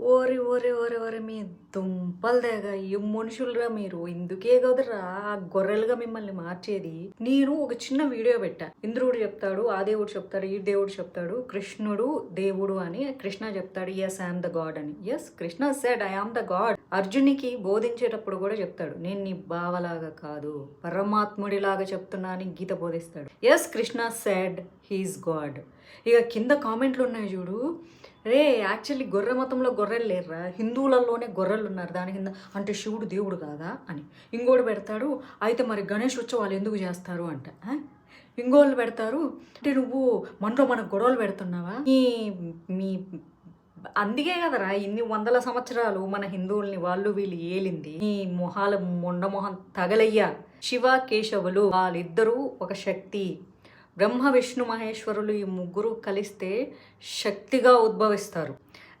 ఓరి ఓరి ఓరి ఓరి మీ దుంపలు దేగా ఈ మనుషులురా మీరు. ఇందుకే కదరా ఆ గొర్రెలుగా మిమ్మల్ని మార్చేది. నేను ఒక చిన్న వీడియో పెట్టా. ఇంద్రుడు చెప్తాడు ఆ దేవుడు చెప్తాడు ఈ దేవుడు చెప్తాడు కృష్ణుడు దేవుడు అని కృష్ణ చెప్తాడు. ఎస్ ఐఎమ్ ద గాడ్ అని. Yes Krishna said I am the God అర్జునికి బోధించేటప్పుడు కూడా చెప్తాడు నేను నీ బావలాగా కాదు పరమాత్ముడిలాగా చెప్తున్నా అని Gita బోధిస్తాడు. As Krishna said he's god ఇక కింద కామెంట్లు ఉన్నాయి చూడు. రే యాక్చువల్లీ గొర్రె మతంలో గొర్రెలు లేరురా హిందువులలోనే గొర్రెలు ఉన్నారు దాని కింద అంటే శివుడు దేవుడు కాదా అని. ఇంకోటి పెడతాడు అయితే మరి గణేష్ ఉత్సవాలు ఎందుకు చేస్తారు అంట. ఇంగోళ్ళు పెడతారు అంటే నువ్వు మనలో మనకు గొడవలు పెడుతున్నావా? మీ మీ అందుకే కదరా ఇన్ని వందల సంవత్సరాలు మన హిందువుల్ని వాళ్ళు వీళ్ళు ఏలింది. ఈ మొహాల మొండ మొహం తగలయ్యా శివ కేశవులు వాళ్ళిద్దరూ ఒక శక్తి. బ్రహ్మ విష్ణు మహేశ్వరులు ఈ ముగ్గురు కలిస్తే శక్తిగా ఉద్భవిస్తారు.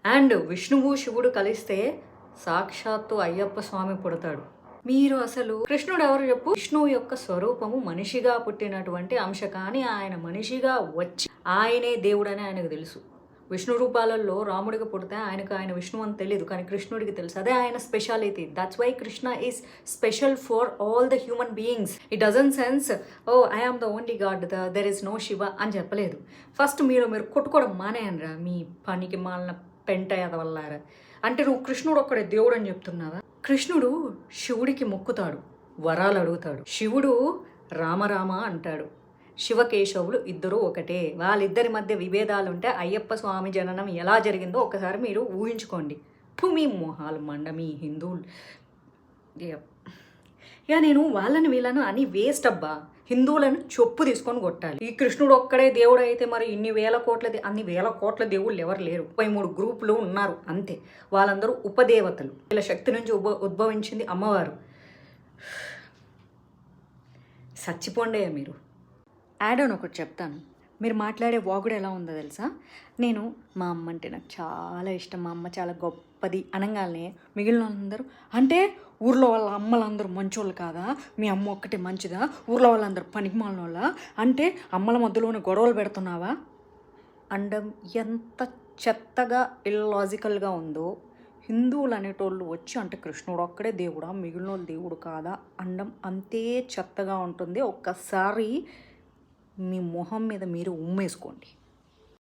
అండ్ విష్ణువు శివుడు కలిస్తే సాక్షాత్తు అయ్యప్ప స్వామి పుడతాడు. మీరు అసలు కృష్ణుడు ఎవరు చెప్పు? విష్ణువు యొక్క స్వరూపము మనిషిగా పుట్టినటువంటి అంశ కానీ ఆయన మనిషిగా వచ్చి ఆయనే దేవుడని ఆయనకు తెలుసు. విష్ణు రూపాలలో రాముడికి పుడితే ఆయనకు ఆయన విష్ణు అని తెలియదు కానీ కృష్ణుడికి తెలుసు. అదే ఆయన speciality that's why Krishna is special for all the human beings it doesn't sense oh I am the only god the there is no Shiva అని చెప్పలేదు. ఫస్ట్ మీరు మీరు కొట్టుకోవడం మానేయనరా మీ పనికి మాలిన పెంట ఎదవల్లారా అంటే నువ్వు కృష్ణుడు ఒక్కడే దేవుడు అని చెప్తున్నావా? కృష్ణుడు శివుడికి మొక్కుతాడు వరాలు అడుగుతాడు. శివుడు రామరామ అంటాడు. శివకేశవులు ఇద్దరూ ఒకటే. వాళ్ళిద్దరి మధ్య విభేదాలు ఉంటే అయ్యప్ప స్వామి జననం ఎలా జరిగిందో ఒకసారి మీరు ఊహించుకోండి. భూమి మోహాలు మొహాలు మండ హిందువులు ఇక నేను వాళ్ళని వీళ్ళను అని వేస్ట్ అబ్బా. హిందువులను చొప్పు తీసుకొని కొట్టాలి. ఈ కృష్ణుడు ఒక్కడే దేవుడు అయితే మరి ఇన్ని వేల కోట్ల అన్ని వేల కోట్ల దేవుళ్ళు ఎవరు లేరు. ముప్పై మూడు గ్రూపులు ఉన్నారు అంతే. వాళ్ళందరూ ఉపదేవతలు. వీళ్ళ శక్తి నుంచి ఉభ ఉద్భవించింది అమ్మవారు. చచ్చిపోండే మీరు. యాడ్ అని ఒకటి చెప్తాను. మీరు మాట్లాడే వాగుడు ఎలా ఉందో తెలుసా? నేను మా అమ్మ అంటే నాకు చాలా ఇష్టం. మా అమ్మ చాలా గొప్పది అనగానే మిగిలిన వాళ్ళందరూ అంటే ఊర్లో వాళ్ళ అమ్మలందరూ మంచోళ్ళు కాదా? మీ అమ్మ ఒక్కటే మంచిదా? ఊర్లో వాళ్ళందరూ పనికిమాలిన వాళ్ళ అంటే అమ్మల మధ్యలోనే గొడవలు పెడుతున్నావా? అండం ఎంత చెత్తగా ఇల్లాజికల్గా ఉందో హిందువులు అనేటోళ్ళు వచ్చి అంటే కృష్ణుడు ఒక్కడే దేవుడా? మిగిలిన వాళ్ళు దేవుడు కాదా? అండం అంతే చెత్తగా ఉంటుంది. ఒక్కసారి మీ మొహం మీద మీరు ఉమ్మేసుకోండి.